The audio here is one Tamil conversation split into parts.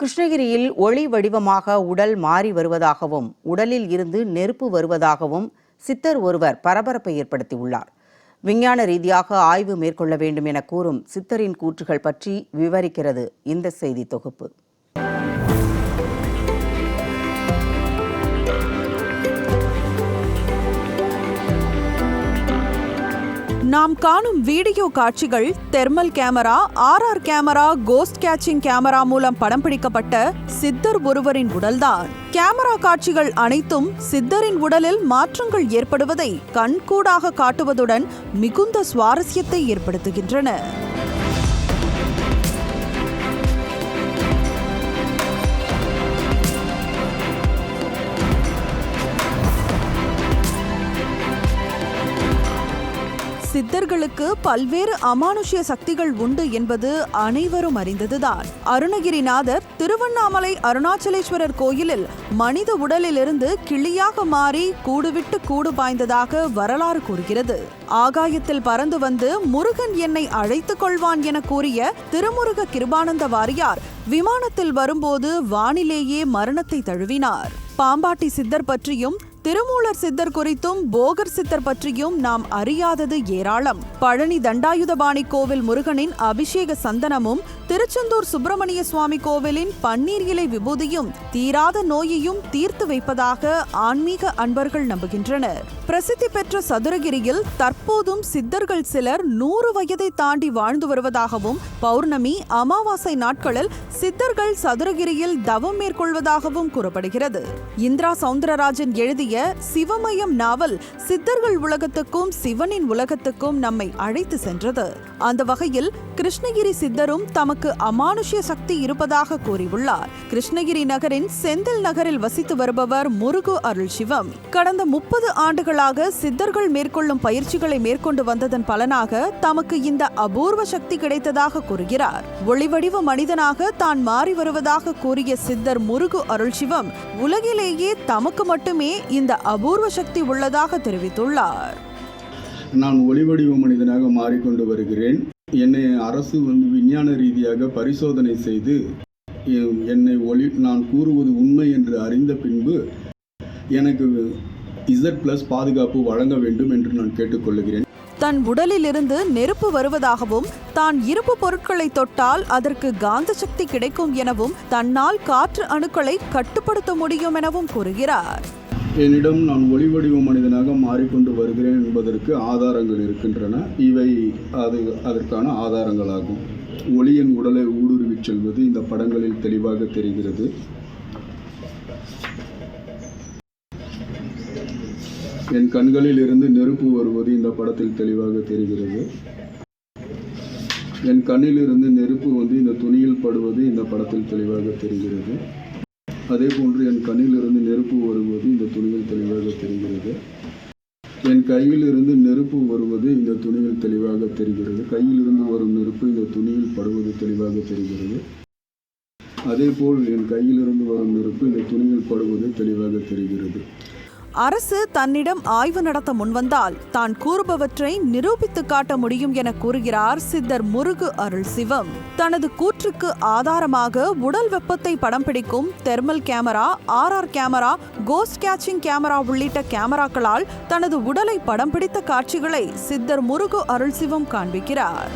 கிருஷ்ணகிரியில் ஒளி வடிவமாக உடல் மாறி வருவதாகவும் உடலில் இருந்து நெருப்பு வருவதாகவும் சித்தர் ஒருவர் பரபரப்பை ஏற்படுத்தியுள்ளார். விஞ்ஞான ரீதியாக ஆய்வு மேற்கொள்ள வேண்டும் என கூறும் சித்தரின் கூற்றுகள் பற்றி விவரிக்கிறது இந்த செய்தி தொகுப்பு. நாம் காணும் வீடியோ காட்சிகள் thermal camera RR camera ghost catching camera மூலம் படம் பிடிக்கப்பட்ட சித்தர் ஒருவரின் உடல்தான். கேமரா காட்சிகள் அனைத்தும் சித்தரின் உடலில் மாற்றங்கள் ஏற்படுவதை கண்கூடாக காட்டுவதுடன் மிகுந்த சுவாரஸ்யத்தை ஏற்படுத்துகின்றன. சித்தர்களுக்கு பல்வேறு அமானுஷ்ய சக்திகள் உண்டு என்பது அனைவரும் அறிந்ததுதான். அருணகிரிநாதர் திருவண்ணாமலை அருணாச்சலேஸ்வரர் கோயிலில் மனித உடலிலிருந்து கிளியாக மாறி கூடுவிட்டு கூடு பாய்ந்ததாக வரலாறு கூறுகிறது. ஆகாயத்தில் பறந்து வந்து முருகன் என்னை அழைத்துக் கொள்வான் என கூறிய திருமுருக கிருபானந்த வாரியார் விமானத்தில் வரும்போது வானிலேயே மரணத்தை தழுவினார். பாம்பாட்டி சித்தர் பற்றியும் திருமூலர் சித்தர் குறித்தும் போகர் சித்தர் பற்றியும் நாம் அறியாதது ஏராளம். பழனி தண்டாயுதபாணி கோவில் முருகனின் அபிஷேக சந்தனமும் திருச்செந்தூர் சுப்பிரமணிய சுவாமி கோவிலின் பன்னீர் இலை விபூதியும் தீராத நோயையும் தீர்த்து வைப்பதாக ஆன்மீக அன்பர்கள் நம்புகின்றனர். பிரசித்தி பெற்ற சதுரகிரியில் தற்போதும் சித்தர்கள் சிலர் நூறு வயதை தாண்டி வாழ்ந்து வருவதாகவும் பௌர்ணமி அமாவாசை நாட்களில் சித்தர்கள் சதுரகிரியில் தவம் மேற்கொள்வதாகவும் கூறப்படுகிறது. இந்திரா சவுந்தரராஜன் எழுதிய சிவமயம் நாவல் சித்தர்கள் உலகத்துக்கும் சிவனின் உலகத்துக்கும் நம்மை அழைத்து சென்றது. அந்த வகையில் கிருஷ்ணகிரி சித்தரும் தமக்கு அமானுஷ்ய சக்தி இருப்பதாக கூறியுள்ளார். கிருஷ்ணகிரி நகரின் செந்தில் நகரில் வசித்து வருபவர் முருகு அருள் சிவம். கடந்த முப்பது ஆண்டுகளாக சித்தர்கள் மேற்கொள்ளும் பயிற்சிகளை மேற்கொண்டு வந்ததன் பலனாக தமக்கு இந்த அபூர்வ சக்தி கிடைத்ததாக கூறுகிறார். ஒளிவடிவ மனிதனாக தான் மாறி வருவதாக கூறிய சித்தர் முருகு அருள் சிவம் உலகிலேயே தமக்கு மட்டுமே இந்த அபூர்வ சக்தி உள்ளதாக தெரிவித்துள்ளார். நான் ஒளிவடிவ மனிதனாக மாறிக்கொண்டு வருகிறேன். என்னை அரசு வந்து விஞ்ஞான ரீதியாக பரிசோதனை செய்து என்னை ஒளி நான் கூறுவது உண்மை என்று அறிந்த பின்பு எனக்கு இசட் ப்ளஸ் பாதுகாப்பு வழங்க வேண்டும் என்று நான் கேட்டுக்கொள்கிறேன். தன் உடலிலிருந்து நெருப்பு வருவதாகவும் தான் இருப்பு பொருட்களை தொட்டால் அதற்கு காந்த சக்தி கிடைக்கும் எனவும் தன்னால் காற்று அணுக்களை கட்டுப்படுத்த முடியும் எனவும் கூறுகிறார். என்னிடம் நான் ஒளி வடிவ மனிதனாக மாறிக்கொண்டு வருகிறேன் என்பதற்கு ஆதாரங்கள் இருக்கின்றன. இவை அது அதற்கான ஆதாரங்களாகும். ஒளியின் உடலை ஊடுருவிச் செல்வது இந்த படங்களில் தெளிவாக தெரிகிறது. என் கண்களில் இருந்து நெருப்பு வருவது இந்த படத்தில் தெளிவாக தெரிகிறது. என் கண்ணிலிருந்து நெருப்பு வந்து இந்த துணியில் படுவது இந்த படத்தில் தெளிவாக தெரிகிறது. அதே போன்று என் கண்ணிலிருந்து நெருப்பு வருவது இந்த துணியில் தெளிவாக தெரிகிறது. என் கையில் இருந்து நெருப்பு வருவது இந்த துணியில் தெளிவாக தெரிகிறது. கையிலிருந்து வரும் நெருப்பு இந்த துணியில் படுவது தெளிவாக தெரிகிறது. அதேபோல் என் கையிலிருந்து வரும் நெருப்பு இந்த துணியில் படுவது தெளிவாக தெரிகிறது. அரசு தன்னிடம் ஆய்வு நடத்த முன்வந்தால் தான் கூறுபவற்றை நிரூபித்து காட்ட முடியும் என கூறுகிறார் சித்தர் முருகு அருள் சிவம். தனது கூற்றுக்கு ஆதாரமாக உடல் வெப்பத்தை படம் பிடிக்கும் thermal camera RR camera ghost catching camera உள்ளிட்ட கேமராக்களால் தனது உடலை படம் பிடித்த காட்சிகளை சித்தர் முருகு அருள் சிவம் காண்பிக்கிறார்.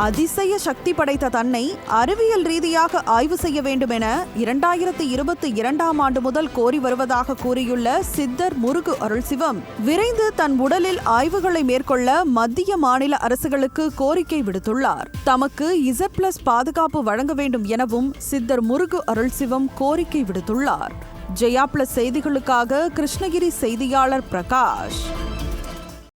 அதிசய சக்தி படைத்த தன்னை அறிவியல் ரீதியாக ஆய்வு செய்ய வேண்டும் என இரண்டாயிரத்தி இருபத்தி இரண்டாம் ஆண்டு முதல் கோரி வருவதாக கூறியுள்ள சித்தர் முருகு அருள்சிவம் விரைந்து தன் உடலில் ஆய்வுகளை மேற்கொள்ள மத்திய மாநில அரசுகளுக்கு கோரிக்கை விடுத்துள்ளார். தமக்கு இசட் பிளஸ் பாதுகாப்பு வழங்க வேண்டும் எனவும் சித்தர் முருகு அருள்சிவம் கோரிக்கை விடுத்துள்ளார். ஜெயா பிளஸ் செய்திகளுக்காக கிருஷ்ணகிரி செய்தியாளர் பிரகாஷ்.